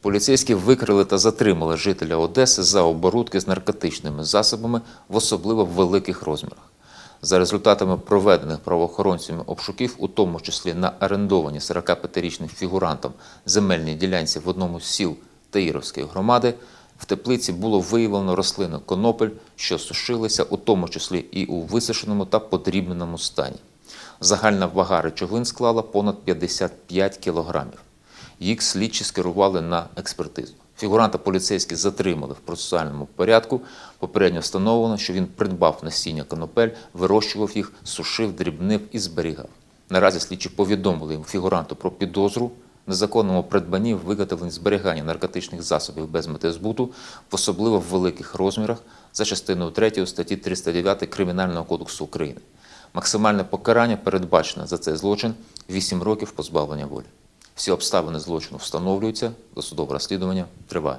Поліцейські викрили та затримали жителя Одеси за оборудки з наркотичними засобами в особливо великих розмірах. За результатами проведених правоохоронцями обшуків, у тому числі на орендовані 45-річним фігурантом земельній ділянці в одному з сіл Таїровської громади, в теплиці було виявлено рослини конопель, що сушилися, у тому числі і у висушеному та подрібненому стані. Загальна вага речовин склала понад 55 кілограмів. Їх слідчі скерували на експертизу. Фігуранта поліцейські затримали в процесуальному порядку. Попередньо встановлено, що він придбав насіння конопель, вирощував їх, сушив, дрібнив і зберігав. Наразі слідчі повідомили їм фігуранту про підозру незаконному придбанні, виготовленні зберігання наркотичних засобів без мети збуту, в особливо в великих розмірах за частиною 3 статті 309 Кримінального кодексу України. Максимальне покарання передбачено за цей злочин 8 років позбавлення волі. Всі обставини злочину встановлюються, досудове розслідування триває.